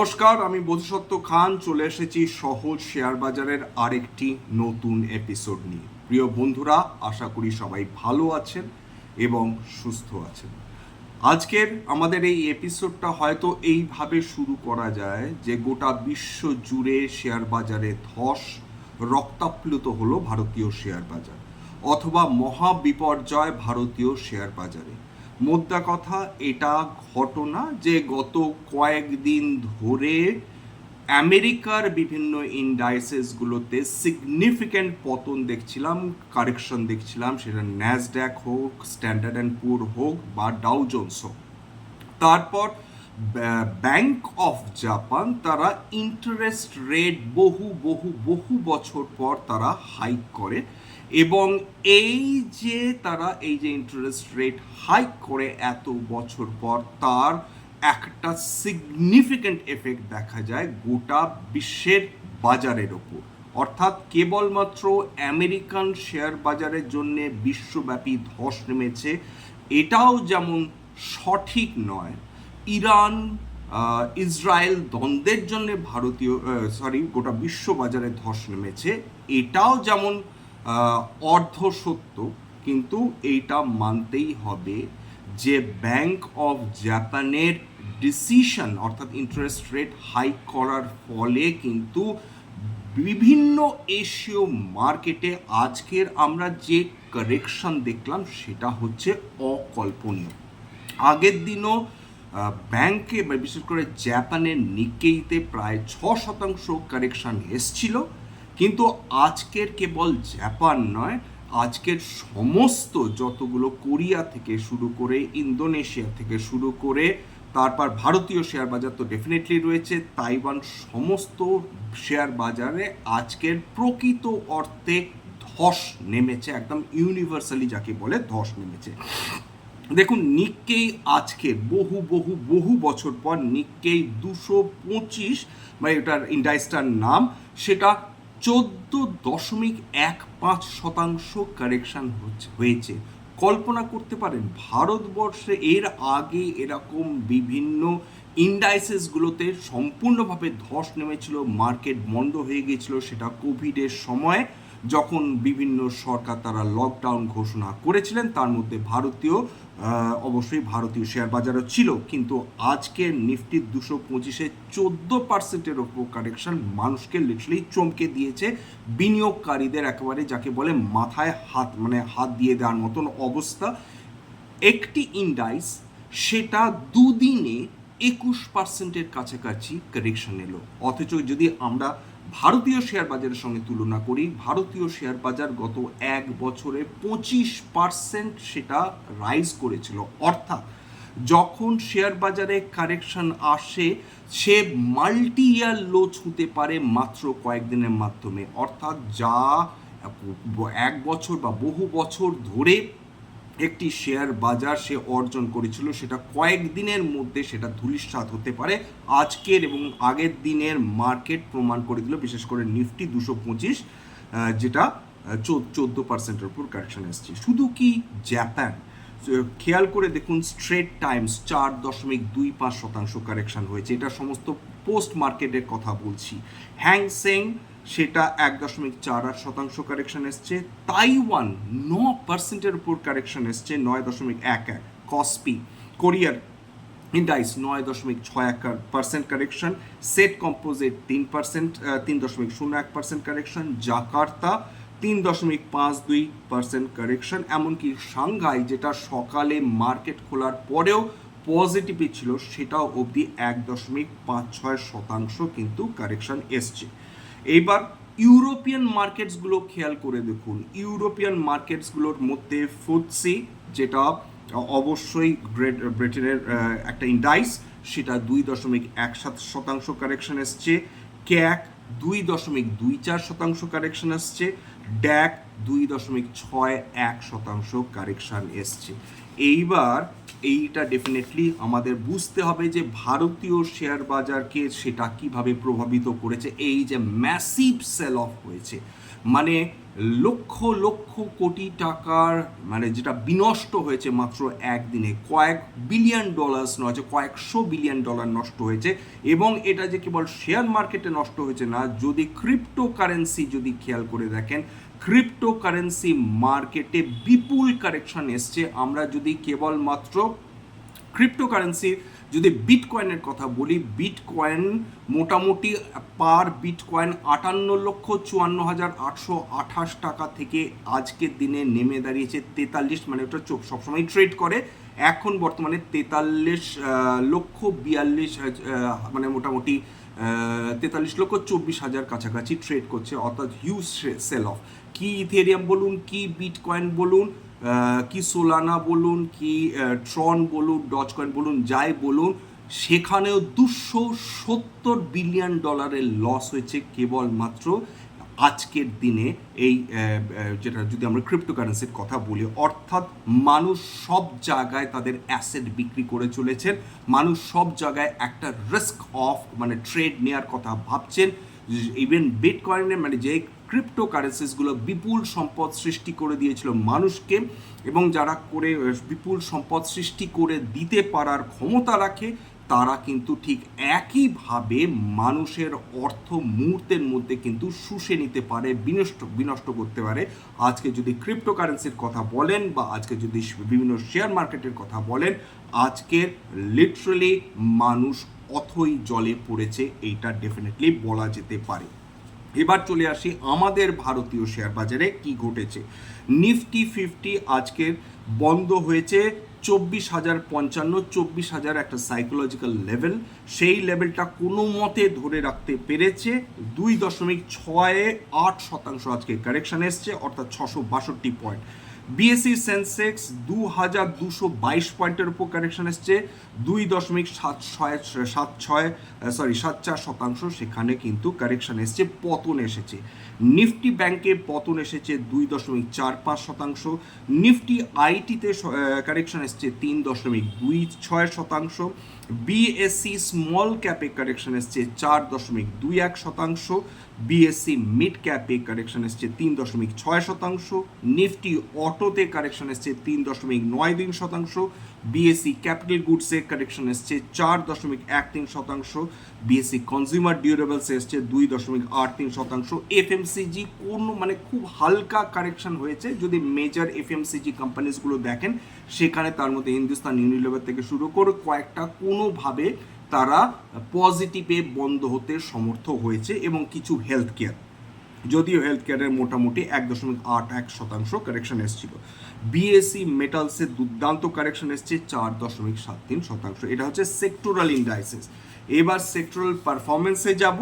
নমস্কার, আমি বোধসত্ত্ব খান, চলে এসেছি সহজ শেয়ার বাজারের আরেকটি নতুন এপিসোড নিয়ে। প্রিয় বন্ধুরা, আশা করি সবাই ভালো আছেন এবং সুস্থ আছেন। আজকের আমাদের এই এপিসোডটা হয়তো এইভাবে শুরু করা যায় যে গোটা বিশ্ব জুড়ে শেয়ার বাজারে ধস রক্তাপ্লুত হলো ভারতীয় শেয়ার বাজার অথবা মহা বিপর্যয় ভারতীয় শেয়ার বাজারে। মোদ্দা কথা এটা ঘটনা যে গত কয়েকদিন ধরে আমেরিকার বিভিন্ন ইন্ডাইসেসগুলোতে সিগনিফিক্যান্ট পতন দেখছিলাম কারেকশন দেখছিলাম, সেটা ন্যাসড্যাক হোক স্ট্যান্ডার্ড অ্যান্ড পুর হোক বা ডাউ জোন্স হোক। তারপর ব্যাংক অফ জাপান তারা ইন্টারেস্ট রেট বহু বহু বহু বছর পর তারা হাইক করে। এবং এই যে তারা এই যে ইন্টারেস্ট রেট হাইক করে এত বছর পর, তার একটা সিগনিফিক্যান্ট এফেক্ট দেখা যায় গোটা বিশ্বের বাজারের ওপর। অর্থাৎ কেবলমাত্র আমেরিকান শেয়ার বাজারের জন্য বিশ্বব্যাপী ধস নেমেছে, এটাও যেমন সঠিক নয়, ইরান ইসরায়েল দ্বন্দ্বের জন্য ভারতীয় সরি গোটা বিশ্ব বাজারে ধস নেমেছে, এটাও যেমন অর্ধ সত্য, কিন্তু এইটা মানতেই হবে যে ব্যাংক অফ জাপানের ডিসিশন অর্থাৎ ইন্টারেস্ট রেট হাইক করার ফলে কিন্তু বিভিন্ন এশীয় মার্কেটে আজকের আমরা যে কারেকশন দেখলাম, সেটা হচ্ছে অকল্পনীয়। আগের দিনও ব্যাংকে বিশেষ করে জাপানের নিকেইতে প্রায় ছ শতাংশ কারেকশন এসছিল। কিন্তু আজকের কেবল জাপান নয়, আজকের সমস্ত যতগুলো কোরিয়া থেকে শুরু করে ইন্দোনেশিয়া থেকে শুরু করে তারপর ভারতীয় শেয়ার বাজার তো ডেফিনেটলি রয়েছে, তাইওয়ান সমস্ত শেয়ার বাজারে আজকের প্রকৃত অর্থে ধস নেমেছে, একদম ইউনিভার্সালি যাকে বলে ধস নেমেছে। দেখুন নিক্কেই আজকে বহু বহু বহু বছর পর নিক্কেই দুশো পঁচিশ মানে এটার ইন্ডাইসটার নাম, সেটা চোদ্দ দশমিক এক পাঁচ শতাংশ কারেকশন হয়েছে। কল্পনা করতে পারেন, ভারতবর্ষে এর আগে এরকম বিভিন্ন ইন্ডাইসেসগুলোতে সম্পূর্ণভাবে ধস নেমেছিল মার্কেট বন্ধ হয়ে গিয়েছিল সেটা কোভিডের সময়, যখন বিভিন্ন সরকার তারা লকডাউন ঘোষণা করেছিলেন, তার মধ্যে ভারতীয় অবশ্যই ভারতীয় শেয়ার বাজারও ছিল, কিন্তু আজকে নিফটি দুশো পঁচিশে চোদ্দ পার্সেন্টের ওপর কারেকশন মানুষকে লিটারালি চমকে দিয়েছে। বিনিয়োগকারীদের একেবারে যাকে বলে মাথায় হাত মানে হাত দিয়ে দেওয়ার মতন অবস্থা। একটি ইন্ডাইস সেটা দুদিনে একুশ পার্সেন্টের কাছাকাছি কারেকশন এলো। অথচ যদি আমরা ভারতীয় শেয়ার বাজারের সঙ্গে তুলনা করি, ভারতীয় শেয়ার বাজার গত এক বছরে পঁচিশ পার্সেন্ট সেটা রাইজ করেছিল। অর্থাৎ যখন শেয়ার বাজারে কারেকশন আসে, সে মাল্টি ইয়ার লো ছুঁতে পারে মাত্র কয়েকদিনের মাধ্যমে। অর্থাৎ যা এক বছর বা বহু বছর ধরে একটি শেয়ার বাজার সে অর্জন করেছিল, সেটা কয়েকদিনের মধ্যে সেটা ধূলিসাৎ হতে পারে। আজকের এবং আগের দিনের মার্কেট প্রমাণ করে দিল, বিশেষ করে নিফটি দুশো পঁচিশ যেটা চোদ্দ পার্সেন্টের উপর কারেকশন এসছে। শুধু কি জাপান খেয়াল করে দেখুন স্ট্রেট টাইমস চার দশমিক দুই পাঁচ শতাংশ কারেকশন হয়েছে। এটা সমস্ত পোস্ট মার্কেটের কথা বলছি। হ্যাংসেং সেটা এক দশমিক চার আট শতাংশ কারেকশন এসছে। তাইওয়ান ন পার্সেন্টের উপর কারেকশন এসছে, নয় দশমিক এক এক। কসপি, কোরিয়ার ইন্ডাইস নয় দশমিক ছয় এক পার্সেন্ট কারেকশন সেট কম্পোজিট তিন পার্সেন্ট তিন দশমিক শূন্য এক পার্সেন্ট কারেকশন জাকার্তা তিন দশমিক পাঁচ দুই পার্সেন্ট কারেকশন এমনকি সাংঘাই যেটা সকালে মার্কেট খোলার পরেও পজিটিভই ছিল, সেটাও অবধি এক দশমিক পাঁচ ছয় শতাংশ কিন্তু কারেকশন এসছে। এইবার ইউরোপিয়ান মার্কেটসগুলো খেয়াল করে দেখুন। ইউরোপিয়ান মার্কেটসগুলোর মধ্যে ফুটসি যেটা অবশ্যই গ্রেট, ব্রিটেনের একটা ইন্ডাইস সেটা দুই দশমিক এক সাত শতাংশ কারেকশন এসছে। ক্যাক দুই দশমিক দুই চার শতাংশ কারেকশন আসছে ড্যাক দুই দশমিক ছয় এক শতাংশ কারেকশন এসছে। এইবার এইটা ডেফিনেটলি আমাদের বুঝতে হবে যে ভারতীয় শেয়ার বাজারকে সেটা কীভাবে প্রভাবিত করেছে, এই যে ম্যাসিভ সেল অফ হয়েছে। মানে লক্ষ লক্ষ কোটি টাকার মানে যেটা বিনষ্ট হয়েছে মাত্র একদিনে, কয়েক বিলিয়ন ডলার্স নয় কয়েকশো বিলিয়ন ডলার নষ্ট হয়েছে। এবং এটা যে কেবল শেয়ার মার্কেটে নষ্ট হয়েছে না, যদি ক্রিপ্টো কারেন্সি যদি খেয়াল করে দেখেন ক্রিপ্টো কারেন্সি মার্কেটে বিপুল কারেকশন এসছে। আমরা যদি কেবলমাত্র ক্রিপ্টোকারেন্সি যদি বিটকয়েনের কথা বলি বিটকয়েন মোটামুটি পার বিটকয়েন আটান্ন লক্ষ চুয়ান্ন হাজার আটশো আঠাশ টাকা থেকে আজকের দিনে নেমে দাঁড়িয়েছে তেতাল্লিশ মানে ওটা চোখ সবসময় ট্রেড করে। এখন বর্তমানে তেতাল্লিশ লক্ষ বিয়াল্লিশ মানে মোটামুটি তেতাল্লিশ লক্ষ চব্বিশ হাজার কাছাকাছি ট্রেড করছে, অর্থাৎ হিউজ সেল অফ কি ইথেরিয়াম বলুন, কি বিটকয়েন বলুন কি সোলানা বলুন, কি ট্রন বলুন ডজ কয়েন বলুন, যাই বলুন, সেখানেও দুশো সত্তর বিলিয়ন ডলারের লস হয়েছে কেবলমাত্র আজকের দিনে এই যেটা যদি আমরা ক্রিপ্টোকারেন্সির কথা বলি, অর্থাৎ মানুষ সব জায়গায় তাদের অ্যাসেট বিক্রি করে চলেছেন, মানুষ সব জায়গায় একটা রিস্ক অফ মানে ট্রেড নেওয়ার কথা ভাবছেন ইভেন বিটকয়েনে মানে যে ক্রিপ্টো কারেন্সিসগুলো বিপুল সম্পদ সৃষ্টি করে দিয়েছিল মানুষকে এবং যারা করে বিপুল সম্পদ সৃষ্টি করে দিতে পারার ক্ষমতা রাখে, তারা কিন্তু ঠিক একইভাবে মানুষের অর্থ মুহূর্তের মধ্যে কিন্তু শুষে নিতে পারে, বিনষ্ট বিনষ্ট করতে পারে। আজকে যদি ক্রিপ্টোকারেন্সির কথা বলেন বা আজকে যদি বিভিন্ন শেয়ার মার্কেটের কথা বলেন, আজকে লিটারালি মানুষ অথই জলে পড়েছে, এইটা ডেফিনেটলি বলা যেতে পারে। এবার চলে আসি আমাদের ভারতীয় শেয়ার বাজারে কি ঘটেছে। নিফটি ফিফটি আজকের বন্ধ হয়েছে, চব্বিশ হাজার পঞ্চান্ন, চব্বিশ হাজার একটা সাইকোলজিক্যাল লেভেল সেই লেভেলটা কোনো মতে ধরে রাখতে পেরেছে, দুই দশমিক ছয় আট শতাংশ আজকে কারেকশান এসছে, অর্থাৎ ছশো বাষট্টি পয়েন্ট বিএসসি সেন্সেক্স দু হাজার দুশো বাইশ পয়েন্টের উপর কারেকশন এসছে। দুই দশমিক সাত ছয় সাত ছয় সরি সাত চার শতাংশ সেখানে কিন্তু কারেকশন এসছে, পতন এসেছে। নিফটি ব্যাংকে পতন এসেছে দুই দশমিক চার পাঁচ শতাংশ। নিফটি আইটিতে কারেকশন এসছে তিন দশমিক দুই ছয় শতাংশ। বিএসসি স্মল ক্যাপে কারেকশন এসছে চার দশমিক দুই এক শতাংশ। বিএসসি মিড ক্যাপে কারেকশন এসছে তিন দশমিক ছয় শতাংশ নিফটি অটোতে কারেকশন এসছে তিন দশমিক নয় তিন শতাংশ বিএসসি ক্যাপিটাল গুডসে কারেকশন এসছে চার দশমিক এক তিন শতাংশ বিএসসি কনজিউমার ডিউরেবলসে এসছে দুই দশমিক আট তিন শতাংশ। এফএমসিজি কোন মানে খুব হালকা কারেকশন হয়েছে, যদি মেজর এফএমসিজি কোম্পানিজগুলো দেখেন, সেখানে তার মধ্যে হিন্দুস্তান ইউনিলিভার থেকে শুরু করে কয়েকটা কোনোভাবে তারা পজিটিভে বন্ধ হতে সমর্থ হয়েছে এবং কিছু হেলথ কেয়ার যদিও হেলথ কেয়ারের মোটামুটি এক দশমিক আট এক শতাংশ কারেকশন এসেছিল। বিএসসি মেটালসের দুর্দান্ত কারেকশন এসছে চার দশমিক সাত তিন শতাংশ। এটা হচ্ছে সেক্টোরাল ইন্ডাইসেস এবার সেক্টোরাল পারফরমেন্সে যাব।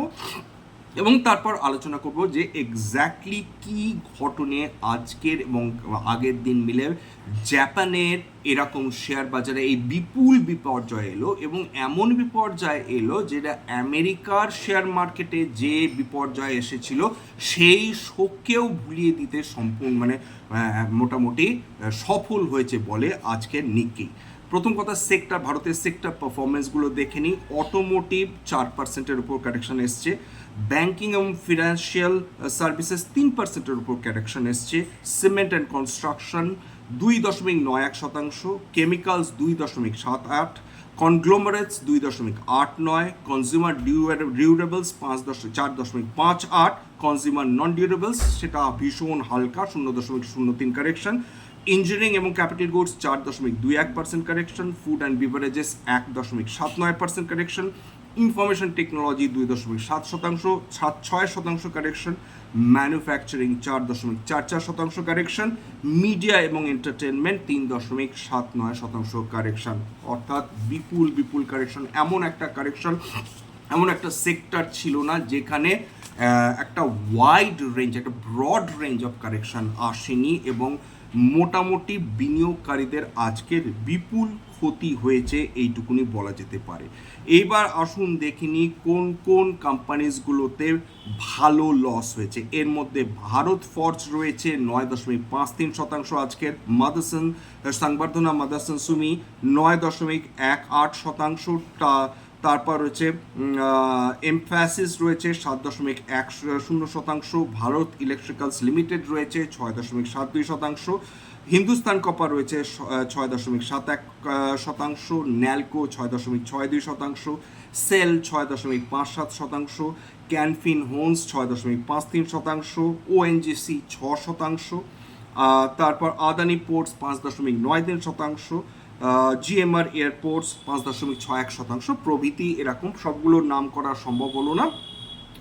এবং তারপর আলোচনা করব যে এক্স্যাক্টলি কি ঘটনে আজকের এবং আগের দিন মিলে জাপানের এরকম শেয়ার বাজারে এই বিপুল বিপর্যয় এলো এবং এমন বিপর্যয় এলো যেটা আমেরিকার শেয়ার মার্কেটে যে বিপর্যয় এসেছিল সেই শোককেও ভুলিয়ে দিতে সম্পূর্ণ মানে মোটামুটি সফল হয়েছে বলে আজকের নিক্কি। প্রথম কথা, সেক্টর, ভারতের সেক্টর পারফরমেন্সগুলো দেখে নিই। অটোমোটিভ চার পার্সেন্টের উপর কারেকশন এসছে। ব্যাংকিং এবং ফিনান্সিয়াল সার্ভিসেস তিন পার্সেন্টের উপর কারেকশন এসছে। সিমেন্ট অ্যান্ড কনস্ট্রাকশন দুই দশমিক নয় এক শতাংশ কেমিক্যালস দুই দশমিক সাত আট কনগ্লোমারেটস দুই দশমিক আট নয় কনজিউমার ডিউরেবলস পাঁচ দশমিক চার দশমিক পাঁচ আট কনজিউমার নন ডিউরেবলস সেটা ভীষণ হালকা শূন্য দশমিক শূন্য তিন কারেকশন ইঞ্জিনিয়ারিং এবং ক্যাপিটাল গুডস চার দশমিক দুই এক percent correction food and beverages এক দশমিক সাত নয় পার্সেন্ট কারেকশন ইনফরমেশন টেকনোলজি দুই দশমিক সাত শতাংশ ছয় শতাংশ কারেকশন, ম্যানুফ্যাকচারিং চার দশমিক চার চার শতাংশ কারেকশন, মিডিয়া এবং এন্টারটেনমেন্ট তিন দশমিক সাত নয় শতাংশ কারেকশন। অর্থাৎ বিপুল বিপুল কারেকশন। এমন একটা কারেকশন, এমন একটা সেক্টর ছিল না যেখানে একটা ওয়াইড রেঞ্জ একটা ব্রড রেঞ্জ অফ কারেকশন আসেনি এবং মোটামুটি বিনিয়োগকারীদের আজকের বিপুল ক্ষতি হয়েছে এইটুকুনি বলা যেতে পারে। এইবার আসুন দেখিনি কোন কোন কোম্পানিজগুলোতে ভালো লস হয়েছে। এর মধ্যে ভারত ফর্জ রয়েছে নয় দশমিক পাঁচ তিন শতাংশ আজকের। মাদাসন সংবর্ধনা মাদাসন সুমি নয় দশমিক এক আট শতাংশ তারপর রয়েছে এমফ্যাসিস রয়েছে সাত দশমিক এক শূন্য শতাংশ, ভারত ইলেকট্রিক্যালস লিমিটেড রয়েছে ছয় দশমিক সাত দুই শতাংশ, হিন্দুস্তান কপার রয়েছে ছয় দশমিক সাত এক শতাংশ, ন্যালকো ছয় দশমিক ছয় দুই শতাংশ, সেল ছয় দশমিক পাঁচ সাত শতাংশ, ক্যানফিন হোমস ছয় দশমিক পাঁচ তিন শতাংশ ওএনজিসি ছ শতাংশ তারপর আদানি পোর্টস পাঁচ দশমিক নয় তিন শতাংশ জিএমআর এয়ারপোর্টস পাঁচ দশমিক ছয় এক শতাংশ। প্রভৃতি এরকম, সবগুলোর নাম করা সম্ভব হলো না।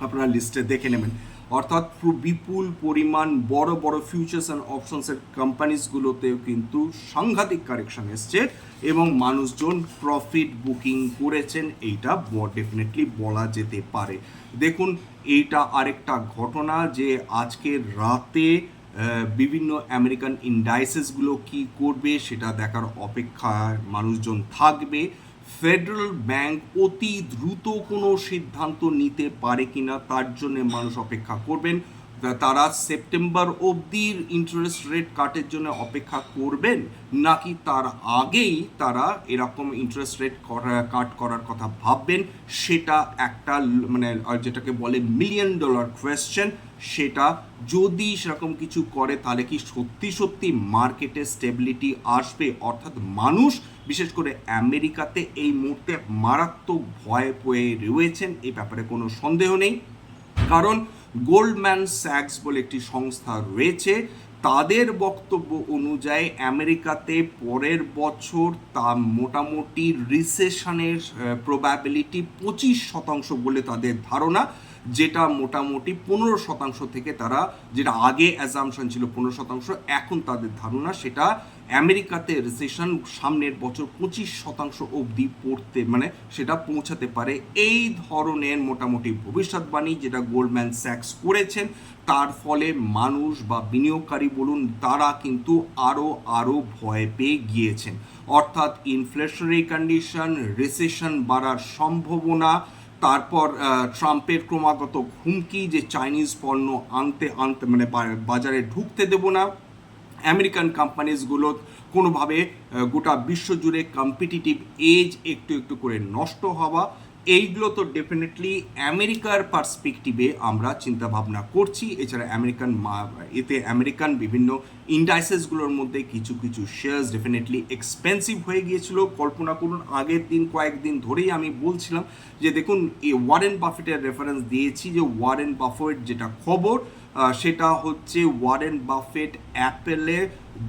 আপনারা লিস্টে দেখে নেবেন। অর্থাৎ বিপুল পরিমাণ বড় বড় ফিউচার্স অ্যান্ড অপশনসের কোম্পানিজগুলোতেও কিন্তু সাংঘাতিক কারেকশন এসছে এবং মানুষজন প্রফিট বুকিং করেছেন। এইটা ডেফিনেটলি বলা যেতে পারে। দেখুন, এইটা আরেকটা ঘটনা যে আজকের রাতে বিভিন্ন আমেরিকান ইন্ডাইসেসগুলো কি করবে সেটা দেখার অপেক্ষায় মানুষজন থাকবে। ফেডারেল ব্যাংক অতি দ্রুত কোনো সিদ্ধান্ত নিতে পারে কিনা তার জন্য মানুষ অপেক্ষা করবেন। তারা সেপ্টেম্বর অবধির ইন্টারেস্ট রেট কাটের জন্য অপেক্ষা করবেন, নাকি তার আগেই তারা এরকম ইন্টারেস্ট রেট কাট করার কথা ভাববেন? সেটা একটা মানে যেটাকে বলে মিলিয়ন ডলার কোয়েশ্চেন সেটা যদি সেরকম কিছু করে, তাহলে কি সত্যি সত্যি মার্কেটে স্টেবিলিটি আসবে? অর্থাৎ মানুষ, বিশেষ করে আমেরিকাতে এই মুহূর্তে মারাত্মক ভয় পয়ে রয়েছেন এই ব্যাপারে কোনো সন্দেহ নেই। কারণ গোল্ডম্যান স্যাক্স বলে একটি সংস্থা রয়েছে। তাদের বক্তব্য অনুযায়ী আমেরিকাতে পরের বছর তা মোটামুটি রিসেশনের প্রবাবিলিটি পঁচিশ শতাংশ বলে তাদের ধারণা। যেটা মোটামুটি পনেরো শতাংশ থেকে তারা, যেটা আগে অ্যাজামশন ছিল পনেরো শতাংশ, এখন তাদের ধারণা সেটা আমেরিকাতে রিসেশন সামনের বছর পঁচিশ শতাংশ অবধি পড়তে মানে সেটা পৌঁছাতে পারে। এই ধরনের মোটামুটি ভবিষ্যৎবাণী যেটা গোল্ডম্যান স্যাক্স করেছেন, তার ফলে মানুষ বা বিনিয়োগকারী বলুন, তারা কিন্তু আরও আরও ভয় পেয়ে গিয়েছেন। অর্থাৎ ইনফ্লেশনারি কন্ডিশন রিসেশন বাড়ার সম্ভাবনা তারপর ট্রাম্পের ক্রমাগত হুমকি যে চাইনিজ পণ্য আনতে আনতে মানে বাজারে ঢুকতে দেব না, আমেরিকান কোম্পানিজগুলো কোনোভাবে গোটা বিশ্ব জুড়ে কম্পিটিটিভ এজ একটু একটু করে নষ্ট হওয়া এইগুলো তো ডেফিনেটলি আমেরিকার পার্সপেক্টিভে আমরা চিন্তা ভাবনা করছি। এছাড়া আমেরিকান এতে আমেরিকান বিভিন্ন ইন্ডাইসেসগুলোর মধ্যে কিছু কিছু শেয়ার্স ডেফিনেটলি এক্সপেন্সিভ হয়ে গিয়েছিল। কল্পনা করুন, আগের দিন, কয়েকদিন ধরেই আমি বলছিলাম যে, দেখুন, এই ওয়ারেন বাফেটের রেফারেন্স দিয়েছি যে ওয়ারেন বাফেট যেটা খবর সেটা হচ্ছে ওয়ারেন বাফেট অ্যাপেলে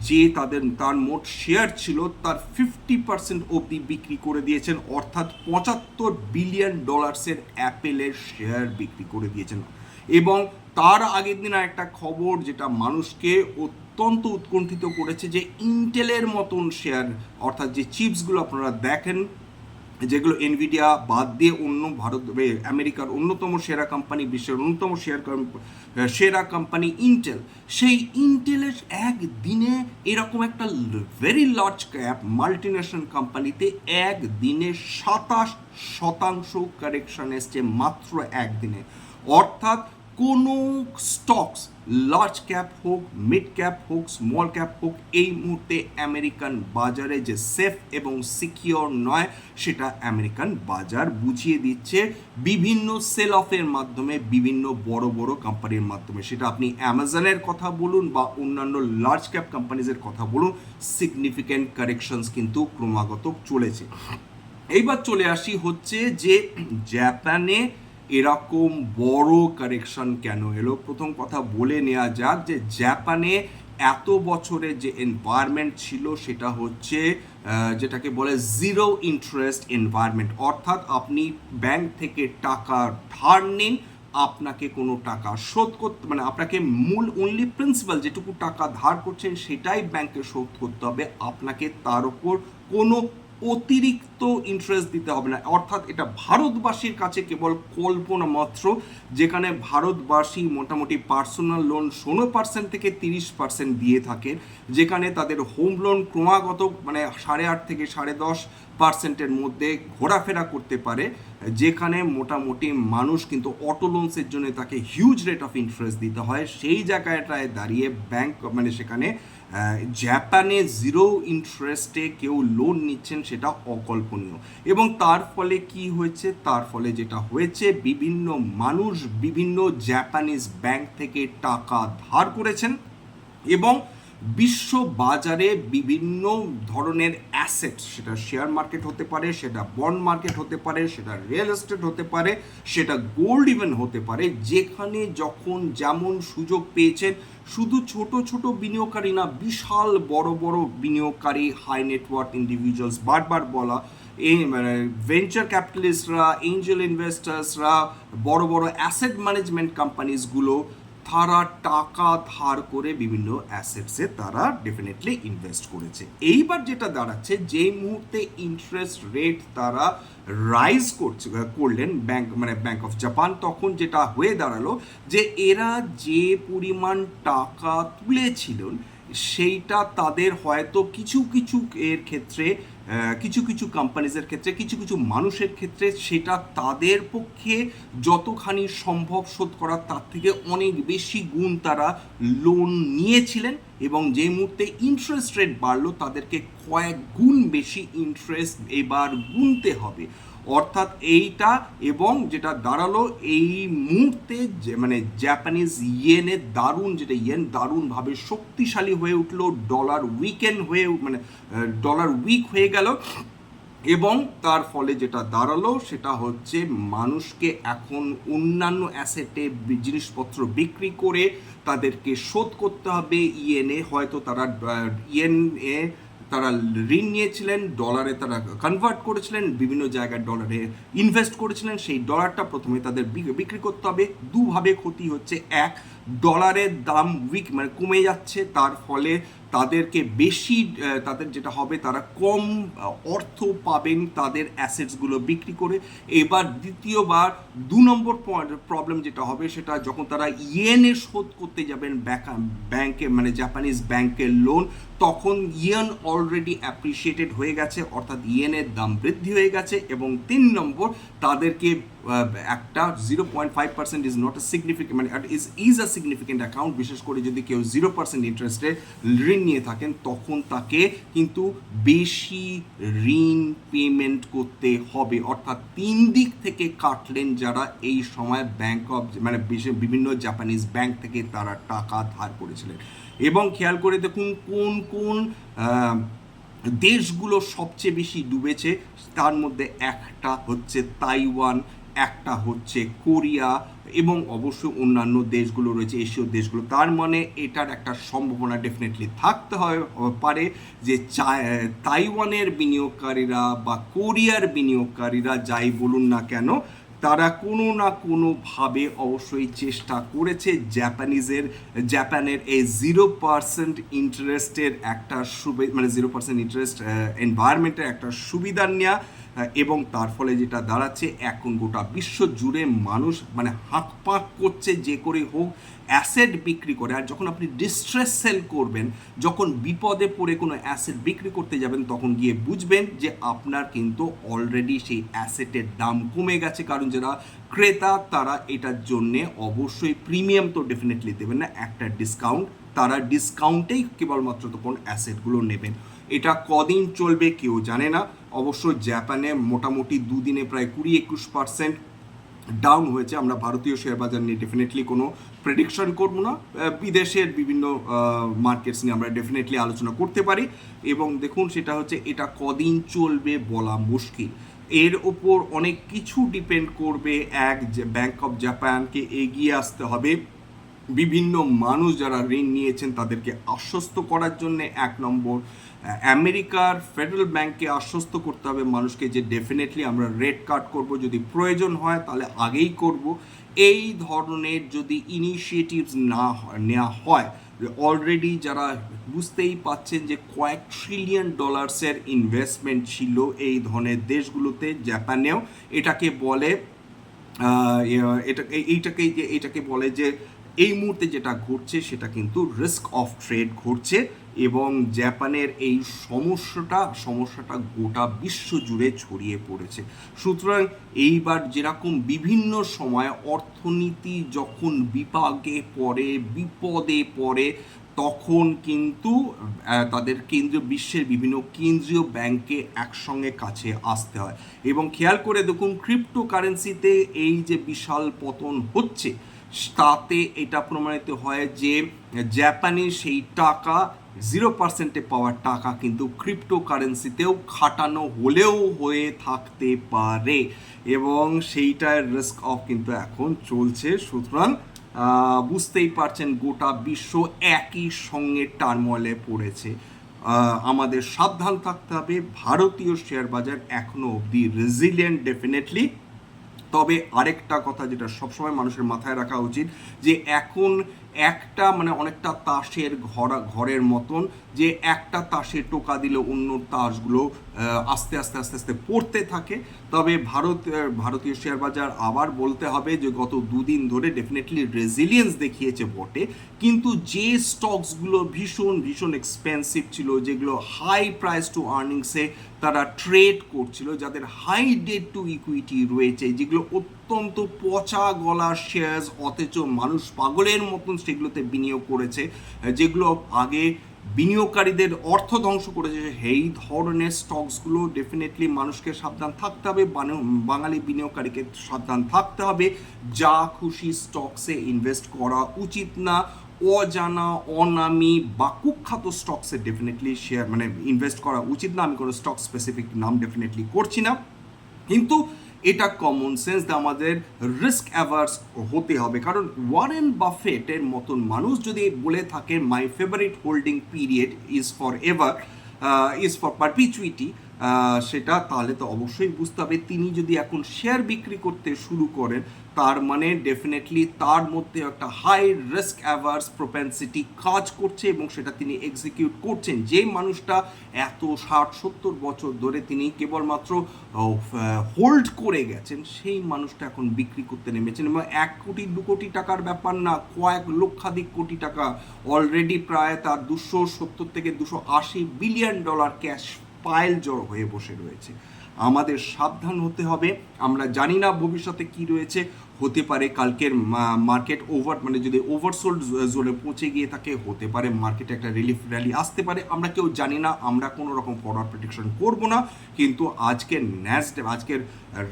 যে তাদের, তার মোট শেয়ার ছিল, তার ফিফটি পার্সেন্ট অবধি বিক্রি করে দিয়েছেন, অর্থাৎ পঁচাত্তর বিলিয়ন ডলার্সের অ্যাপেলের শেয়ার বিক্রি করে দিয়েছেন। এবং তার আগের দিন একটা খবর যেটা মানুষকে অত্যন্ত উৎকণ্ঠিত করেছে যে ইন্টেলের মতন শেয়ার, অর্থাৎ যে চিপসগুলো আপনারা দেখেন যেগুলো এনভিডিয়া বাদ দিয়ে অন্য ভারত আমেরিকার অন্যতম সেরা কোম্পানি বিশ্বের অন্যতম শেয়ার সেরা কোম্পানি ইন্টেল সেই ইন্টেলের একদিনে এরকম একটা ভেরি লার্জ ক্যাপ মাল্টিনেশনাল কোম্পানিতে একদিনে সাতাশ শতাংশ কারেকশন এসছে মাত্র একদিনে। অর্থাৎ কোনো স্টকস লার্জ ক্যাপ হোক মিড ক্যাপ হোক স্মল ক্যাপ হোক এই মুহূর্তে আমেরিকান বাজারে যে সেফ এবং সিকিওর নয়, সেটা আমেরিকান বাজার বুঝিয়ে দিচ্ছে। বিভিন্ন সেল অফের মাধ্যমে, বিভিন্ন বড় বড় কোম্পানির মাধ্যমে। সেটা আপনি অ্যামাজনের কথা বলুন বা অন্যান্য লার্জ ক্যাপ কোম্পানিজের কথা বলুন সিগনিফিক্যান্ট কারেকশনস কিন্তু ক্রমাগত চলেছে। এইবার চলে আসি হচ্ছে যে জাপানে এরকম বড় কারেকশন কেন এলো? প্রথম কথা বলে নেওয়া যাক যে জাপানে এত বছরের যে এনভায়রনমেন্ট ছিল সেটা হচ্ছে যেটাকে বলে জিরো ইন্টারেস্ট এনভায়রনমেন্ট অর্থাৎ আপনি ব্যাংক থেকে টাকা ধার নিন, আপনাকে কোনো টাকা শোধ করতে মানে আপনাকে মূল অনলি প্রিন্সিপাল যেটুকু টাকা ধার করছেন সেটাই ব্যাংকে শোধ করতে হবে। আপনাকে তার উপর কোনো অতিরিক্ত ইন্টারেস্ট দিতে হবে না। অর্থাৎ এটা ভারতবাসীর কাছে কেবল কল্পনা মাত্র, যেখানে ভারতবাসী মোটামুটি পার্সোনাল লোন ষোলো পার্সেন্ট থেকে তিরিশ পার্সেন্ট দিয়ে থাকে, যেখানে তাদের হোম লোন ক্রমাগত মানে সাড়ে আট থেকে সাড়ে দশ পার্সেন্টের মধ্যে ঘোরাফেরা করতে পারে, যেখানে মোটামুটি মানুষ কিন্তু অটো লোনসের জন্য তাকে হিউজ রেট অফ ইন্টারেস্ট দিতে হয়। সেই জায়গাটায় দাঁড়িয়ে ব্যাংক মানে সেখানে জাপানে জিরো ইন্টারেস্টে কেউ লোন নিচ্ছেন সেটা অকল্পনীয়। এবং তার ফলে কি হয়েছে? তার ফলে যেটা হয়েছে, বিভিন্ন মানুষ বিভিন্ন জাপানিজ ব্যাংক থেকে টাকা ধার করেছেন এবং বিশ্ব বাজারে বিভিন্ন ধরনের অ্যাসেট সেটা শেয়ার মার্কেট হতে পারে, সেটা বন্ড মার্কেট হতে পারে, সেটা রিয়েল এস্টেট হতে পারে, সেটা গোল্ড ইভেন হতে পারে, যেখানে যখন যেমন সুযোগ পেয়েছেন, শুধু ছোট ছোট বিনিয়োগকারী না, বিশাল বড় বড় বিনিয়োগকারী হাই নেটওয়ার্ক ইন্ডিভিজুয়ালস বারবার বলা, এই ভেঞ্চার ক্যাপিটালিস্টরা এঞ্জেল ইনভেস্টার্সরা বড় বড় অ্যাসেট ম্যানেজমেন্ট কোম্পানিজগুলো তারা টাকা ধার করে বিভিন্ন অ্যাসেটসে তারা ডেফিনেটলি ইনভেস্ট করেছে। এইবার যেটা দাঁড়াচ্ছে, যেই মুহূর্তে ইন্টারেস্ট রেট তারা রাইজ করছে করলেন ব্যাংক মানে ব্যাংক অফ জাপান তখন যেটা হয়ে দাঁড়াল যে এরা যে পরিমাণ টাকা তুলেছিলেন, সেইটা তাদের হয়তো কিছু কিছু এর ক্ষেত্রে কিছু কিছু কোম্পানিজের ক্ষেত্রে, কিছু কিছু মানুষের ক্ষেত্রে সেটা তাদের পক্ষে যতখানি সম্ভব শোধ করা, তার থেকে অনেক বেশি গুণ তারা লোন নিয়েছিলেন এবং যে মুহূর্তে ইন্টারেস্ট রেট বাড়লো, তাদেরকে কয়েক গুণ বেশি ইন্টারেস্ট এবার গুনতে হবে। অর্থাৎ এইটা এবং যেটা দাঁড়াল এই মুহূর্তে যে মানে জাপানিজ ইয়েনের দারুণ, যেটা ইয়েন দারুণভাবে শক্তিশালী হয়ে উঠল ডলার উইকেন্ড হয়ে মানে ডলার উইক হয়ে গেল এবং তার ফলে যেটা দাঁড়াল সেটা হচ্ছে মানুষকে এখন অন্যান্য অ্যাসেটে জিনিসপত্র বিক্রি করে তাদেরকে শোধ করতে হবে ইয়েনে হয়তো তারা ইয়েন এ তারা ঋণ নিয়েছিলেন ডলারে তারা কনভার্ট করেছিলেন, বিভিন্ন জায়গায় ডলারে ইনভেস্ট করেছিলেন, সেই ডলারটা প্রথমে তাদের বিক্রি করতে হবে। দুভাবে ক্ষতি হচ্ছে। এক ডলারের দাম উইক মানে কমে যাচ্ছে। তার ফলে তাদেরকে বেশি তাদের যেটা হবে, তারা কম অর্থ পাবেন তাদের অ্যাসেটসগুলো বিক্রি করে। এবার দ্বিতীয়বার দু নম্বর প্রবলেম যেটা হবে, সেটা যখন তারা ইয়েনে শোধ করতে যাবেন ব্যাংকে মানে জাপানিজ ব্যাংকের লোন তখন ইয়েন অলরেডি অ্যাপ্রিসিয়েটেড হয়ে গেছে, অর্থাৎ ইয়েনের দাম বৃদ্ধি হয়ে গেছে এবং তিন নম্বর, তাদেরকে একটা zero point five percent is not a significant মানে is is a significant account বিশেষ করে যদি কেউ জিরো পার্সেন্ট ইন্টারেস্টে ঋণ নিয়ে থাকেন, তখন তাকে কিন্তু বেশি ঋণ পেমেন্ট করতে হবে। অর্থাৎ তিন দিক থেকে কাটলেন যারা এই সময় ব্যাংক অফ মানে বিভিন্ন জাপানিজ ব্যাংক থেকে তারা টাকা ধার করেছিলেন। এবং খেয়াল করে দেখুন কোন কোন দেশগুলো সবচেয়ে বেশি ডুবেছে, তার মধ্যে একটা হচ্ছে তাইওয়ান। একটা হচ্ছে কোরিয়া এবং অবশ্যই অন্যান্য দেশগুলো রয়েছে, এশীয় দেশগুলো। তার মানে এটার একটা সম্ভাবনা ডেফিনেটলি থাকতে হয় পারে যে তাইওয়ানের বিনিয়োগকারীরা বা কোরিয়ার বিনিয়োগকারীরা যাই বলুন না কেন, তারা কোনো না কোনোভাবে অবশ্যই চেষ্টা করেছে জাপানিজের জাপানের এই জিরো পার্সেন্ট ইন্টারেস্টের একটা সুবি মানে জিরো পার্সেন্ট ইন্টারেস্ট এনভায়রনমেন্টের একটা সুবিধা নেওয়া এবং তার ফলে যেটা দাঁড়াচ্ছে, এখন গোটা বিশ্ব জুড়ে মানুষ মানে হাঁক পাক করছে যে করে হোক অ্যাসেট বিক্রি করে। আর যখন আপনি ডিস্ট্রেস সেল করবেন, যখন বিপদে পড়ে কোনো অ্যাসেট বিক্রি করতে যাবেন, তখন গিয়ে বুঝবেন যে আপনার কিন্তু অলরেডি সেই অ্যাসেটের দাম কমে গেছে। কারণ যারা ক্রেতা, তারা এটার জন্যে অবশ্যই প্রিমিয়াম তো ডেফিনেটলি দেবেন না, একটা ডিসকাউন্ট তারা ডিসকাউন্টেই কেবলমাত্র তখন অ্যাসেটগুলো নেবেন। এটা কদিন চলবে কেউ জানে না। অবশ্য জাপানে মোটামুটি দুদিনে প্রায় কুড়ি একুশ পার্সেন্ট ডাউন হয়েছে। আমরা ভারতীয় শেয়ার বাজার নিয়ে ডেফিনেটলি কোনো প্রেডিকশন করব না। বিদেশের বিভিন্ন মার্কেটস নিয়ে আমরা ডেফিনেটলি আলোচনা করতে পারি। এবং দেখুন, সেটা হচ্ছে এটা কদিন চলবে বলা মুশকিল। এর ওপর অনেক কিছু ডিপেন্ড করবে। এক ব্যাংক অফ জাপানকে এগিয়ে আসতে হবে। বিভিন্ন মানুষ যারা ঋণ নিয়েছেন তাদেরকে আশ্বস্ত করার জন্য এক নম্বর। আমেরিকার ফেডারেল ব্যাংককে আশ্বস্ত করতে হবে মানুষকে যে ডেফিনেটলি আমরা রেড কাট করব, যদি প্রয়োজন হয় তাহলে আগেই করব। এই ধরনের যদি ইনিশিয়েটিভস না নেওয়া হয় অলরেডি যারা বুঝতেই পাচ্ছেন যে কয়েক ট্রিলিয়ন ডলার্সের ইনভেস্টমেন্ট ছিল এই ধরনের দেশগুলোতে, জাপানেও, এটাকে বলে এটা, এই- এইটাকে যে এটাকে বলে যে, এই মুহূর্তে যেটা ঘটছে সেটা কিন্তু রিস্ক অফ ট্রেড ঘটছে। এবং জাপানের এই সমস্যাটা সমস্যাটা গোটা বিশ্ব জুড়ে ছড়িয়ে পড়েছে। সুতরাং এইবার যেরকম বিভিন্ন সময় অর্থনীতি যখন বিপাকে পড়ে, বিপদে পড়ে, তখন কিন্তু তাদের কেন্দ্রীয়, বিশ্বের বিভিন্ন কেন্দ্রীয় ব্যাংকে একসঙ্গে কাছে আসতে হয়। এবং খেয়াল করে দেখুন ক্রিপ্টো কারেন্সিতে এই যে বিশাল পতন হচ্ছে তাতে এটা প্রমাণিত হয় যে জাপানের সেই টাকা জিরো পার্সেন্টে পাওয়ার টাকা কিন্তু ক্রিপ্টো কারেন্সিতেও খাটানো হলেও হয়ে থাকতে পারে এবং সেইটার রিস্ক অফ কিন্তু এখন চলছে। সুতরাং বুঝতেই পারছেন গোটা বিশ্ব একই সঙ্গে টার্মলে পড়েছে। আমাদের সাবধান থাকতে হবে। ভারতীয় শেয়ার বাজার এখনও অবধি রেজিলিয়েন্ট ডেফিনেটলি তবে আরেকটা কথা যেটা সবসময় মানুষের মাথায় রাখা উচিত যে এখন একটা মানে অনেকটা তাসের ঘরা ঘরের মতন যে একটা তাসে টোকা দিলে অন্য তাসগুলো আস্তে আস্তে আস্তে আস্তে পড়তে থাকে। তবে ভারত ভারতীয় শেয়ার বাজার আবার বলতে হবে যে গত দুদিন ধরে ডেফিনেটলি রেজিলিয়েন্স দেখিয়েছে বটে। কিন্তু যে স্টকসগুলো ভীষণ ভীষণ এক্সপেন্সিভ ছিল, যেগুলো হাই প্রাইস টু আর্নিংসে তারা ট্রেড করছিল, যাদের হাই ডেট টু ইকুইটি রয়েছে, যেগুলো অত্যন্ত পচা গলা শেয়ার্স অথচ মানুষ পাগলের মতন সেগুলোতে বিনিয়োগ করেছে, যেগুলো আগে বিনিয়োগকারীদের অর্থ ধ্বংস করেছে। সেই ধরনের স্টকসগুলো ডেফিনেটলি মানুষকে সাবধান থাকতে হবে বাঙালি বিনিয়োগকারীকে সাবধান থাকতে হবে। যা খুশি স্টকসে ইনভেস্ট করা উচিত না। অজানা, অনামি বা কুখ্যাত স্টকসে ডেফিনেটলি শেয়ার মানে ইনভেস্ট করা উচিত না। আমি কোনো স্টক স্পেসিফিক নাম ডেফিনেটলি করছি না। কিন্তু এটা কমন সেন্স আমাদের রিস্ক অ্যাভার্স হতে হবে। কারণ ওয়ারেন বাফেটের মতন মানুষ যদি বলে থাকে my favourite holding period is forever is for perpetuity সেটা তাহলে তো অবশ্যই বুঝতে হবে। তিনি যদি এখন শেয়ার বিক্রি করতে শুরু করেন, তার মানে ডেফিনেটলি তার মধ্যে একটা হাই রিস্ক অ্যাভার্স প্রোপেন্সিটি কাজ করছে এবং সেটা তিনি এক্সিকিউট করছেন। যে মানুষটা এত ষাট, সত্তর বছর ধরে তিনি কেবলমাত্র হোল্ড করে গেছেন, সেই মানুষটা এখন বিক্রি করতে নেমেছেন এবং এক কোটি, দু কোটি টাকার ব্যাপার না, কয়েক লক্ষাধিক কোটি টাকা অলরেডি প্রায় তার দুশো সত্তর থেকে দুশো আশি বিলিয়ন ডলার ক্যাশ পাইল জড় হয়ে বসে রয়েছে। আমাদের সাবধান হতে হবে। আমরা জানি না ভবিষ্যতে কি রয়েছে। হতে পারে, কালকের মার্কেট ওভার মানে যদি ওভারসোল্ড জোনে পৌঁছে গিয়ে থাকে হতে পারে মার্কেটে একটা রিলিফ র্যালি আসতে পারে, আমরা কেউ জানি না, আমরা কোনো রকম ফরওয়ার্ড প্রেডিকশন করব না, কিন্তু আজকের ন্যাস্ট আজকের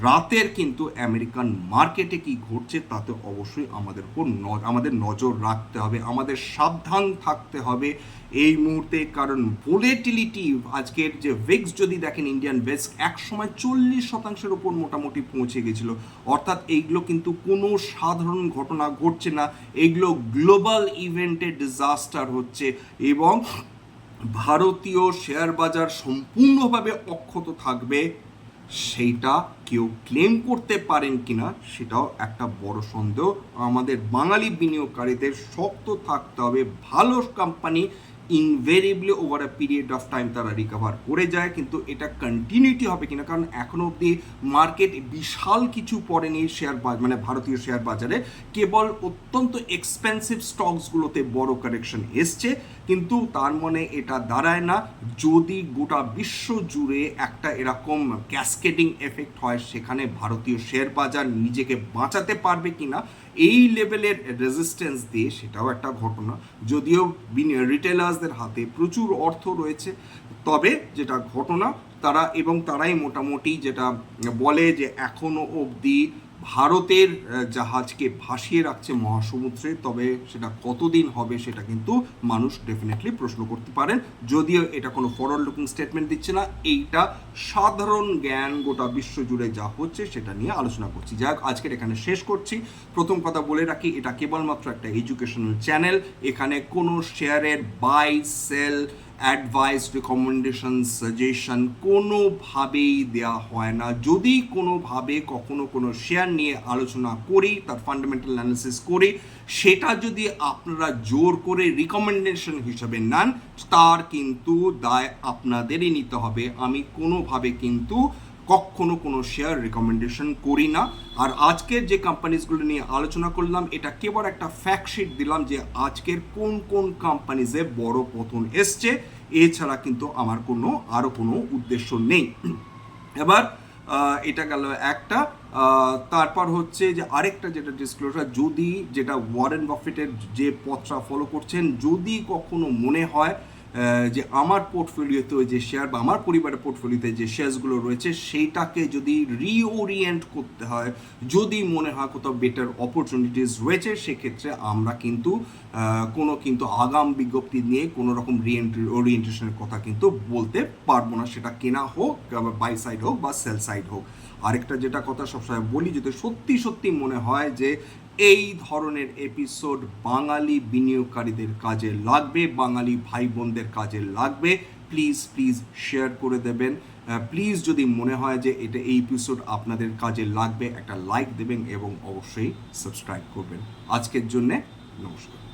রাতের কিন্তু আমেরিকান মার্কেটে কি ঘটছে তাতে অবশ্যই আমাদের উপর আমাদের নজর রাখতে হবে, আমাদের সাবধান থাকতে হবে এই মুহূর্তে, কারণ ভোলেটিলিটি আজকের যে ভেক্স যদি দেখেন ইন্ডিয়ান ভেক্স এক সময় চল্লিশ শতাংশের উপর মোটামুটি পৌঁছে গেছিল, অর্থাৎ এইগুলো কিন্তু কোনো সাধারণ ঘটনা ঘটছে না। এগুলো গ্লোবাল ইভেন্টে ডিজাস্টার হচ্ছে এবং ভারতীয় শেয়ার বাজার সম্পূর্ণভাবে অক্ষত থাকবে। সেইটা কেউ ক্লেম করতে পারেন কিনা সেটাও একটা বড় সন্দেহ। আমাদের বাঙালি বিনিয়োগকারীদের শক্ত থাকতে হবে। ভালো company invariably over a period of time তারা রিকভার করে যায়, কিন্তু এটা কন্টিনিউটি হবে কিনা, কারণ এখনও অবধি মার্কেট বিশাল কিছু পড়েনি শেয়ার বাজার মানে ভারতীয় শেয়ার বাজারে। কেবল অত্যন্ত এক্সপেন্সিভ স্টকসগুলোতে বড় কারেকশন এসছে, কিন্তু তার মানে এটা দাঁড়ায় না। যদি গোটা বিশ্ব জুড়ে একটা এরকম ক্যাসকেডিং এফেক্ট হয়, সেখানে ভারতীয় শেয়ার বাজার নিজেকে বাঁচাতে পারবে কিনা এই লেভেলের রেজিস্ট্যান্স দিয়ে সেটাও একটা ঘটনা। যদিও রিটেলার্সদের হাতে প্রচুর অর্থ রয়েছে, তবে যেটা ঘটনা, তারা এবং তারাই মোটামুটি যেটা বলে যে এখনও অবধি ভারতের জাহাজকে ভাসিয়ে রাখছে মহাসমুদ্রে, তবে সেটা কতদিন হবে সেটা কিন্তু মানুষ ডেফিনেটলি প্রশ্ন করতে পারেন। যদিও এটা কোনো ফরওয়ার্ড লুকিং স্টেটমেন্ট দিচ্ছে না, এইটা সাধারণ জ্ঞান গোটা বিশ্ব জুড়ে যা হচ্ছে সেটা নিয়ে আলোচনা করছি। যাই হোক, আজকের এখানে শেষ করছি। প্রথম কথা বলে রাখি, এটা কেবলমাত্র একটা এডুকেশনাল চ্যানেল এখানে কোনো শেয়ারের buy sell advice recommendation suggestion কোনোভাবেই দেওয়া হয় না। যদি কোনোভাবে কখনো কোনো শেয়ার নিয়ে আলোচনা করি, তার ফান্ডামেন্টাল অ্যানালিসিস করি, সেটা যদি আপনারা জোর করে রিকমেন্ডেশন হিসাবে নেন, তার কিন্তু দায় আপনাদেরই নিতে হবে। আমি কোনোভাবে কিন্তু কখনো কোনো শেয়ার রেকমেন্ডেশন করি না। আর আজকের যে কোম্পানিজগুলো নিয়ে আলোচনা করলাম, এটা কেবল একটা ফ্যাক্ট শিট দিলাম যে আজকের কোন কোন কোম্পানিজে বড় পতন এসছে। এছাড়া কিন্তু আমার কোনো আরও কোনো উদ্দেশ্য নেই। এবার এটা গেল একটা। তারপর হচ্ছে যে আরেকটা যেটা ডিসক্লোজার যদি যেটা ওয়ারেন বাফেটের যে পথটা ফলো করছেন, যদি কখনো মনে হয় যে আমার পোর্টফোলিওতে যে শেয়ার বা আমার পরিবারের পোর্টফোলিওতে যে শেয়ারসগুলো রয়েছে, সেইটাকে যদি রিওরিয়েন্ট করতে হয়, যদি মনে হয় কোথাও বেটার অপরচুনিটিস রয়েছে, সেক্ষেত্রে আমরা কিন্তু কোনো কিন্তু আগাম বিজ্ঞপ্তি নিয়ে কোনো রকম ওরিয়েন্টেশনের কথা কিন্তু বলতে পারব না। সেটা কেনা হোক বাই সাইড হোক বা সেল সাইড হোক। আরেকটা যেটা কথা সবসময় বলি, যদি সত্যি সত্যি মনে হয় যে এই ধরনের এপিসোড বাঙালি বিনিয়োগকারীদের কাজে লাগবে, বাঙালি ভাই বোনদের কাজে লাগবে। প্লিজ প্লিজ শেয়ার করে দেবেন। প্লিজ যদি মনে হয় যে এটা এই এপিসোড আপনাদের কাজে লাগবে, একটা লাইক দেবেন এবং অবশ্যই সাবস্ক্রাইব করবেন। আজকের জন্যে নমস্কার।